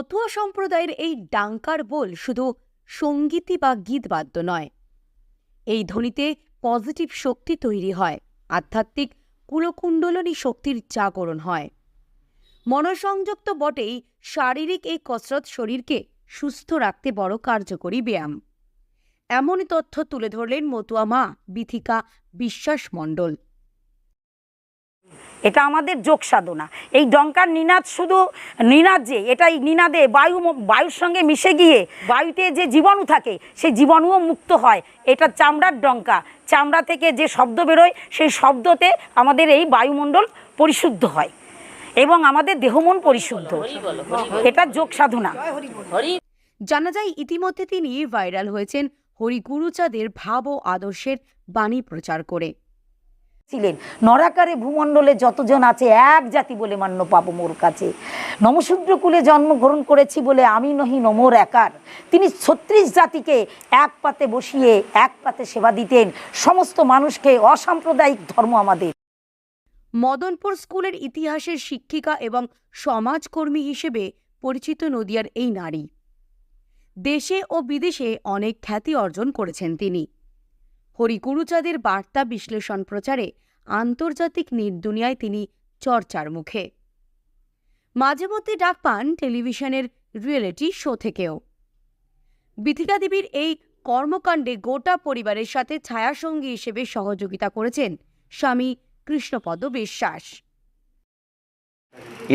মতুয়া সম্প্রদায়ের এই ডাঙ্কার বোল শুধু সঙ্গীতই বা গীতবাদ্য নয়। এই ধ্বনিতে পজিটিভ শক্তি তৈরি হয়, আধ্যাত্মিক কুলকুণ্ডলনী শক্তির জাগরণ হয়। মনসংযোগ তো বটেই শারীরিক এই কসরত শরীরকে সুস্থ রাখতে বড় কার্যকরী ব্যায়াম। এমনই তথ্য তুলে ধরলেন মতুয়া মা, বিথিকা বিশ্বাস মণ্ডল। এটা আমাদের যোগ সাধনা। এই ডঙ্কার নিনাদ শুধু নিনাদ যে এটা এই নিনাদে বায়ু বায়ুর সঙ্গে মিশে গিয়ে বায়ুতে যে জীবাণু থাকে সেই জীবাণুও মুক্ত হয়। এটা চামড়ার ডঙ্কা। চামড়া থেকে যে শব্দ বেরোয় সেই শব্দতে আমাদের এই বায়ুমণ্ডল পরিশুদ্ধ হয় এবং আমাদের দেহমন পরিশুদ্ধ। এটা যোগ সাধনা। জানা যায় ইতিমধ্যে তিনি ভাইরাল হয়েছেন হরিগুরুচাঁদের ভাব ও আদর্শের বাণী প্রচার করে। ছিলেন। নরাকারে ভূমণ্ডলে যতজন আছে এক জাতি বলে মান্য পাবো মোর কাছে। নমশূদ্র কুলে জন্মগ্রহণ করেছি বলে আমি নহি নমর একার। তিনি ছত্রিশ জাতিকে এক পাতে বসিয়ে এক পাতে সেবা দিতেন। সমস্ত মানুষকে অসাম্প্রদায়িক ধর্ম আমাদের। মদনপুর স্কুলের ইতিহাসের শিক্ষিকা এবং সমাজকর্মী হিসেবে পরিচিত নদিয়ার এই নারী। দেশে ও বিদেশে অনেক খ্যাতি অর্জন করেছেন তিনি। হরিগুরুচাঁদের বার্তা বিশ্লেষণ প্রচারে আন্তর্জাতিক নির্দুনিয়ায় তিনি চর্চার মুখে। মাঝে মধ্যে ডাক পান টেলিভিশনের রিয়েলিটি শো থেকেও। বিথিকা দেবীর এই কর্মকাণ্ডে গোটা পরিবারের সাথে ছায়াসঙ্গী হিসেবে সহযোগিতা করেছেন স্বামী কৃষ্ণপদ বিশ্বাস।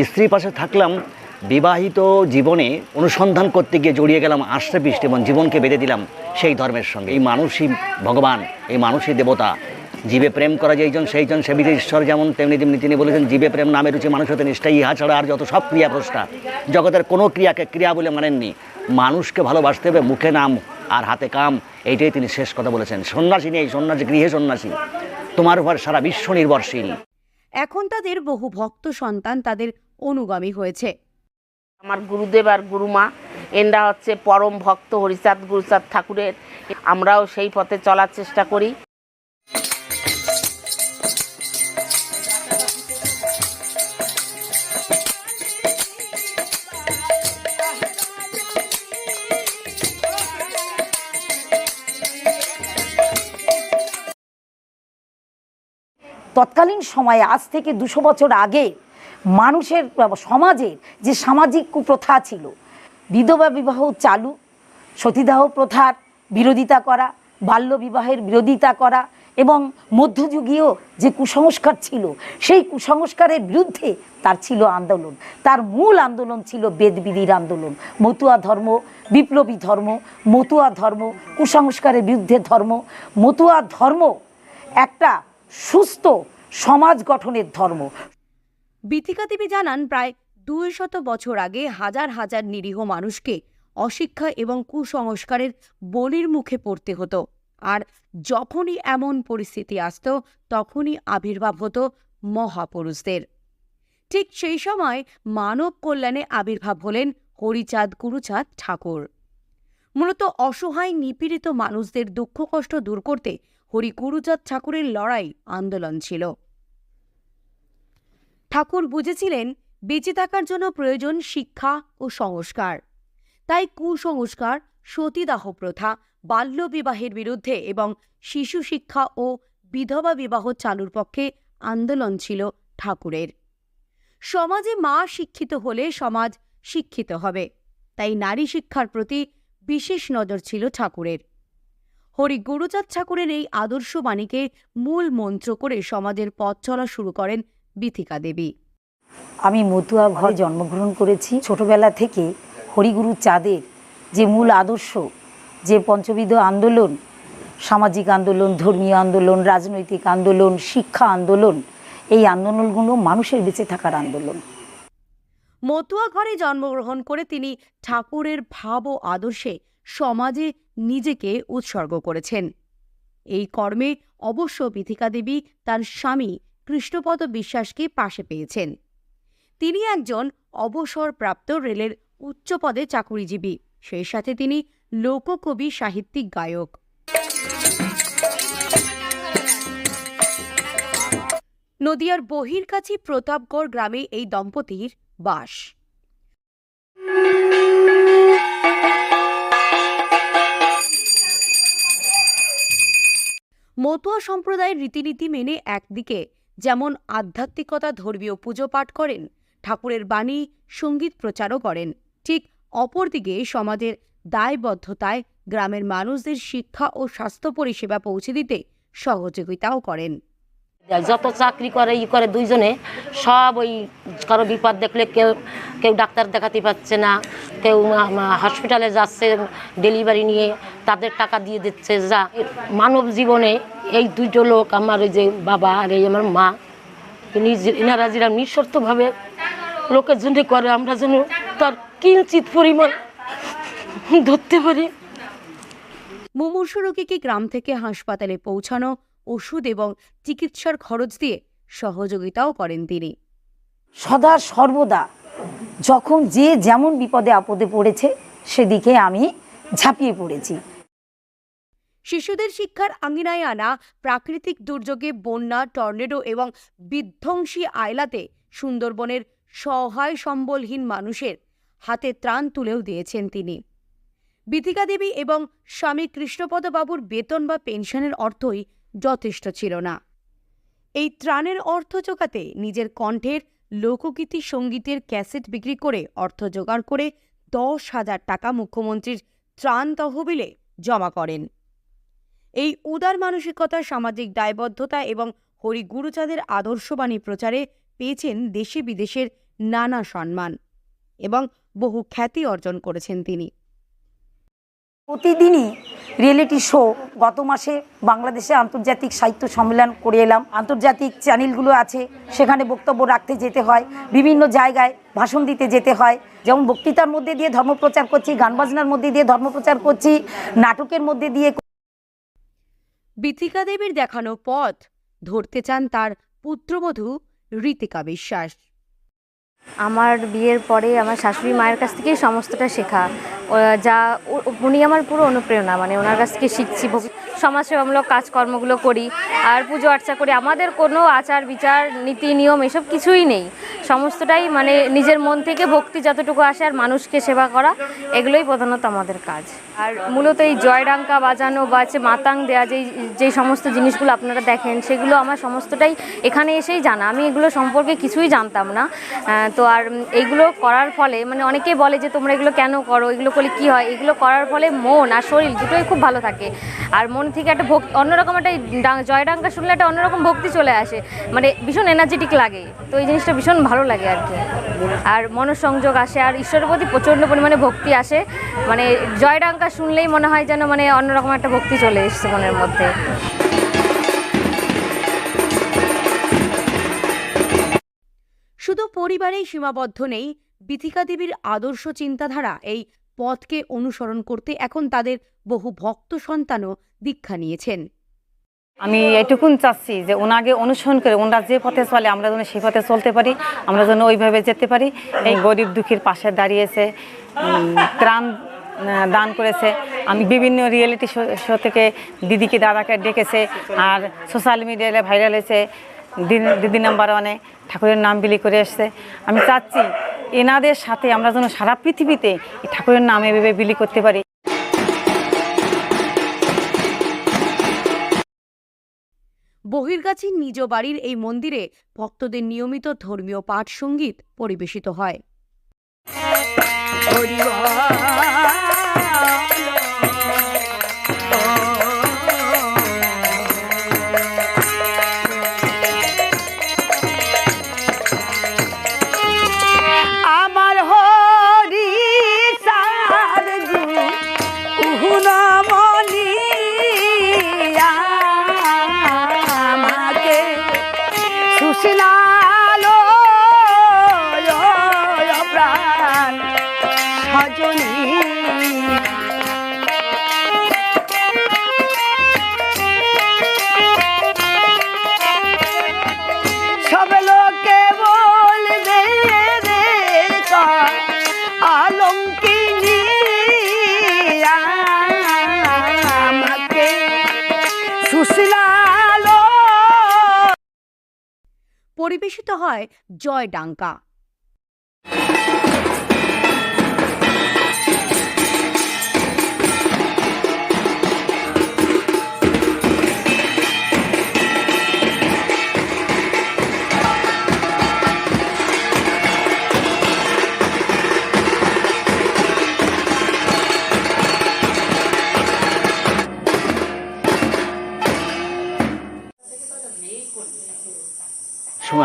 স্ত্রীর পাশে থাকলাম বিবাহিত জীবনে অনুসন্ধান করতে গিয়ে জড়িয়ে গেলাম আষ্টে পৃষ্ঠে এবং জীবনকে বেঁধে দিলাম সেই ধর্মের সঙ্গে। এই মানুষই ভগবান, এই মানুষই দেবতা। জীবে প্রেম করা যেইজন, সেইজন সেবিতে ঈশ্বর যেমন তেমনি তেমনি তিনি বলেছেন, জীবে প্রেম, নামে রুচি, মানুষ হতে নিষ্ঠা, ইহা ছাড়া আর যত সব ক্রিয়া প্রশ্না জগতের কোনো ক্রিয়াকে ক্রিয়া বলে মানেননি। মানুষকে ভালোবাসতে হবে, মুখে নাম আর হাতে কাম। এইটাই তিনি শেষ কথা বলেছেন। সন্ন্যাসী নেই, সন্ন্যাসী, গৃহে সন্ন্যাসী। তোমার উপর সারা বিশ্ব নির্ভরশীল। এখন তাদের বহু ভক্ত সন্তান তাদের অনুগামী হয়েছে। আমার গুরুদেব আর গুরুমা, এনরা হচ্ছে পরম ভক্ত হরিচাঁদ গুরুচাঁদ ঠাকুরের। আমরাও সেই পথে চলার চেষ্টা করি। তৎকালীন সময়ে, আজ থেকে দুশো বছর আগে মানুষের, সমাজের যে সামাজিক কুপ্রথা ছিল, বিধবা বিবাহ চালু, সতীদাহ প্রথার বিরোধিতা করা, বাল্য বিবাহের বিরোধিতা করা এবং মধ্যযুগীয় যে কুসংস্কার ছিল, সেই কুসংস্কারের বিরুদ্ধে তার ছিল আন্দোলন। তার মূল আন্দোলন ছিল বেদবিধির আন্দোলন। মতুয়া ধর্ম, বিপ্লবী ধর্ম, মতুয়া ধর্ম, কুসংস্কারের বিরুদ্ধে ধর্ম। মতুয়া ধর্ম একটা সুস্থ সমাজ গঠনের ধর্ম। বিথিকা দেবী জানান, প্রায় দুই শত বছর আগে হাজার হাজার নিরীহ মানুষকে অশিক্ষা এবং কুসংস্কারের বলির মুখে পড়তে হতো। আর যখনই এমন পরিস্থিতি আসত, তখনই আবির্ভাব হতো মহাপুরুষদের। ঠিক সেই সময় মানব কল্যাণে আবির্ভাব হলেন হরিচাঁদ গুরুচাঁদ ঠাকুর। মূলত অসহায়, নিপীড়িত মানুষদের দুঃখ কষ্ট দূর করতে হরি গুরুচাঁদ ঠাকুরের লড়াই আন্দোলন ছিল। ঠাকুর বুঝেছিলেন বেঁচে থাকার জন্য প্রয়োজন শিক্ষা ও সংস্কার। তাই কুসংস্কার, সতীদাহ প্রথা, বাল্যবিবাহের বিরুদ্ধে এবং শিশু শিক্ষা ও বিধবা বিবাহ চালুর পক্ষে আন্দোলন ছিল ঠাকুরের। সমাজে মা শিক্ষিত হলে সমাজ শিক্ষিত হবে। তাই নারী শিক্ষার প্রতি বিশেষ নজর ছিল ঠাকুরের। হরি গুরুচাঁদ ঠাকুরের এই আদর্শ বাণীকে মূল মন্ত্র করে সমাজের পথ চলা শুরু করেন বিথিকা দেবী। আমি মতুয়া ঘরে জন্মগ্রহণ করেছি। ছোটবেলা থেকে হরিগুরু চাঁদের যে মূল আদর্শ যে পঞ্চবিধ আন্দোলন সামাজিক আন্দোলন ধর্মীয় আন্দোলন রাজনৈতিক আন্দোলন শিক্ষা আন্দোলন এই আন্দোলনগুলো মানুষের বেঁচে থাকার আন্দোলন। মতুয়া ঘরে জন্মগ্রহণ করে তিনি ঠাকুরের ভাব ও আদর্শে সমাজে নিজেকে উৎসর্গ করেছেন। এই কর্মে অবশ্য বিথিকা দেবী তার স্বামী কৃষ্ণপদ বিশ্বাসকে পাশে পেয়েছেন। তিনি একজন অবসরপ্রাপ্ত রেলের উচ্চপদে চাকুরিজীবী। সেই সাথে তিনি লোককবি, সাহিত্যিক, গায়ক। নদিয়ার বহির্কাছি প্রতাপগড় গ্রামে এই দম্পতির বাস। মতুয়া সম্প্রদায়ের রীতিনীতি মেনে একদিকে যেমন আধ্যাত্মিকতা ধর্মীয় পুজো পাঠ করেন, ঠাকুরের বাণী, সংগীত প্রচারও করেন। ঠিক অপরদিকে সমাজের দায়বদ্ধতায় গ্রামের মানুষদের শিক্ষা ও স্বাস্থ্য পরিষেবা পৌঁছে দিতে সহযোগিতাও করেন। যত চাকরি করে, ই করে দুইজনে, সব ওই কারও বিপদ দেখলে কেউ কেউ ডাক্তার দেখাতে পারছে না, কেউ হসপিটালে যাচ্ছে ডেলিভারি নিয়ে তাদের টাকা দিয়ে দিচ্ছে। যা মানব জীবনে এই দুটো লোক, আমার ওই যে বাবা আর এই আমার মা এনারা যেটা নিঃস্বার্থভাবে লোকের জন্য করে, আমরা যেন তার কিঞ্চিত পরিমাণ ধরতে পারি। মুমূর্ষু রোগীকে গ্রাম থেকে হাসপাতালে পৌঁছানো ওষুধ এবং চিকিৎসার খরচ দিয়ে সহযোগিতাও করেন তিনি। সদা সর্বদা যখন যে যেমন বিপদে আপদে পড়েছে সেদিকে আমি ঝাঁপিয়ে পড়েছি। শিশুদের শিক্ষার আঙিনায় আনা প্রাকৃতিক দুর্যোগে বন্যা টর্নেডো এবং বিধ্বংসী আয়লাতে সুন্দরবনের সহায় সম্বলহীন মানুষের হাতে ত্রাণ তুলেও দিয়েছেন তিনি। বিথিকা দেবী এবং স্বামী কৃষ্ণপদ বাবুর বেতন বা পেনশনের অর্থই যথেষ্ট ছিল না। এই ত্রাণের অর্থ জোগাতে নিজের কণ্ঠের লোকগীতি সঙ্গীতের ক্যাসেট বিক্রি করে অর্থ জোগাড় করে দশ হাজার টাকা মুখ্যমন্ত্রীর ত্রাণ তহবিলে জমা করেন। এই উদার মানসিকতা, সামাজিক দায়বদ্ধতা এবং হরি গুরুচাঁদের আদর্শবাণী প্রচারে পেয়েছেন দেশে বিদেশের নানা সম্মান এবং বহু খ্যাতি অর্জন করেছেন তিনি। প্রতিদিনই রিয়েলিটি শো গত মাসে বাংলাদেশে আন্তর্জাতিক সাহিত্য সম্মেলন করে এলাম। আন্তর্জাতিক চ্যানেলগুলো আছে, সেখানে বক্তব্য রাখতে যেতে হয়, বিভিন্ন জায়গায় ভাষণ দিতে যেতে হয়। যেমন বক্তৃতার মধ্যে দিয়ে ধর্মপ্রচার করছি, গান বাজনার মধ্যে দিয়ে ধর্মপ্রচার করছি, নাটকের মধ্যে দিয়ে বিথিকা দেবীর দেখানো পথ, ধরতে চান তার পুত্রবধূ ঋতিকা বিশ্বাস। আমার বিয়ের পরে আমার শাশুড়ি মায়ের কাছ থেকেই সমস্তটা শেখা। যা উনি আমার পুরো অনুপ্রেরণা মানে ওনার কাছ থেকে শিখছি সমাজসেবামূলক কাজকর্মগুলো করি আর পুজো আর্চা করি, আমাদের কোনো আচার বিচার, নীতি, নিয়ম এসব কিছুই নেই। সমস্তটাই মানে নিজের মন থেকে ভক্তি যতটুকু আসে আর মানুষকে সেবা করা, এগুলোই প্রধানত আমাদের কাজ। আর মূলত এই জয়ডাঙ্কা বাজানো বা হচ্ছে মাতাং দেয়া যেই যেই সমস্ত জিনিসগুলো আপনারা দেখেন, সেগুলো আমার সমস্তটাই এখানে এসেই জানা। আমি এগুলো সম্পর্কে কিছুই জানতাম না। তো আর এইগুলো করার ফলে মানে অনেকেই বলে যে তোমরা এগুলো কেন করো, এগুলো করলে কী হয়? এগুলো করার ফলে মন আর শরীর দুটোই খুব ভালো থাকে। আর মন থেকে একটা ভক্তি, অন্যরকম একটা জয়ডাঙ্কা শুনলে একটা অন্যরকম ভক্তি চলে আসে। মানে ভীষণ এনার্জেটিক লাগে। তো এই জিনিসটা ভীষণ ভালো লাগে আর কি। আর মনসংযোগ আসে, আর ঈশ্বরের প্রতি প্রচণ্ড পরিমাণে ভক্তি আসে। মানে জয়ডাঙ্কা শুনলেই মনে হয় যেন মানে অন্যরকম একটা ভক্তি চলে এসছে মনের মধ্যে। শুধু পরিবারেই সীমাবদ্ধ নেই, বিথিকা দেবীর আদর্শ চিন্তাধারা, এই পথকে অনুসরণ করতে এখন তাদের বহু ভক্ত সন্তানও দীক্ষা নিয়েছেন। আমি এটুকুন চাচ্ছি যে ওনাকে অনুসরণ করে, ওনারা যে পথে চলে, আমরা যেন সেই পথে চলতে পারি, আমরা যেন ওইভাবে যেতে পারি। এই গরিব দুঃখীর পাশে দাঁড়িয়েছে ত্রাণ দান করেছে। আমি বিভিন্ন রিয়েলিটি শো থেকে দিদিকে, দাদাকে ডেকেছে, আর সোশ্যাল মিডিয়ায় ভাইরাল হয়েছে। দিন- দিদি নাম্বার ওয়ানে ঠাকুরের নাম বিলি করে এসছে আমি চাচ্ছি এনাদের সাথে আমরা যেন সারা পৃথিবীতে এই ঠাকুরের নাম এভাবে বিলি করতে পারি। বহির্গাছির নিজ বাড়ির এই মন্দিরে ভক্তদের নিয়মিত ধর্মীয় পাঠ সংগীত পরিবেশিত হয়। amor. পরিবেশিত হয় জয় ডাঙ্কা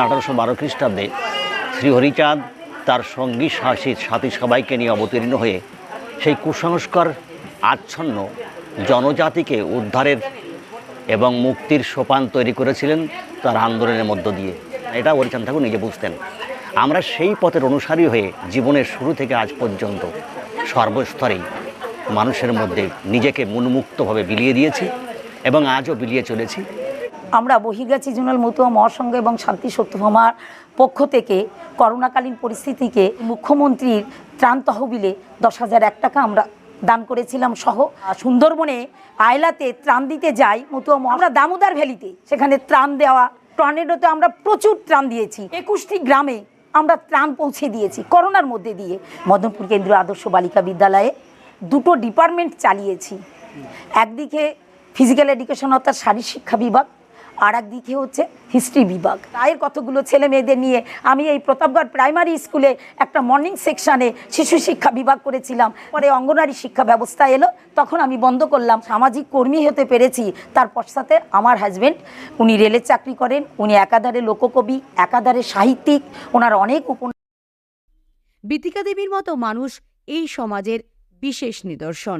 আঠারোশো বারো খ্রিস্টাব্দে শ্রীহরিচাঁদ তার সঙ্গী সাহসী সাথী সবাইকে নিয়ে অবতীর্ণ হয়ে সেই কুসংস্কার আচ্ছন্ন জনজাতিকে উদ্ধারের এবং মুক্তির সোপান তৈরি করেছিলেন তার আন্দোলনের মধ্য দিয়ে। এটা হরিচাঁদ ঠাকুর নিজে বুঝতেন। আমরা সেই পথের অনুসারী হয়ে জীবনের শুরু থেকে আজ পর্যন্ত সর্বস্তরেই মানুষের মধ্যে নিজেকে মনমুক্তভাবে বিলিয়ে দিয়েছি এবং আজও বিলিয়ে চলেছি। আমরা বহির্গাছি জোনাল মতুয়া মহাসংঘ এবং শান্তি সত্যভামার পক্ষ থেকে করোনাকালীন পরিস্থিতিকে মুখ্যমন্ত্রীর ত্রাণ তহবিলে দশ হাজার এক টাকা আমরা দান করেছিলাম সহ। সুন্দরবনে আয়লাতে ত্রাণ দিতে যাই মতুয়া আমরা দামোদর ভ্যালিতে, সেখানে ত্রাণ দেওয়া, টর্নেডোতে আমরা প্রচুর ত্রাণ দিয়েছি। একুশটি গ্রামে আমরা ত্রাণ পৌঁছে দিয়েছি করোনার মধ্যে দিয়ে। মদনপুর কেন্দ্রীয় আদর্শ বালিকা বিদ্যালয়ে দুটো ডিপার্টমেন্ট চালিয়েছি। একদিকে ফিজিক্যাল এডুকেশন অর্থাৎ শারীর শিক্ষা বিভাগ আর একদিকে হচ্ছে হিস্ট্রি বিভাগ। তাই কতগুলো ছেলে মেয়েদের নিয়ে আমি এই প্রতাপগড় প্রাইমারি স্কুলে একটা মর্নিং সেকশানে শিশু শিক্ষা বিভাগ করেছিলাম। পরে অঙ্গনারী শিক্ষা ব্যবস্থা এলো, তখন আমি বন্ধ করলাম। সামাজিক কর্মী হতে পেরেছি। তার পশ্চাতে আমার হাজব্যান্ড উনি রেলের চাকরি করেন, উনি একাধারে লোককবি, একাধারে সাহিত্যিক, ওনার অনেক উপন্যাস বিতিকা দেবীর মতো মানুষ এই সমাজের বিশেষ নিদর্শন।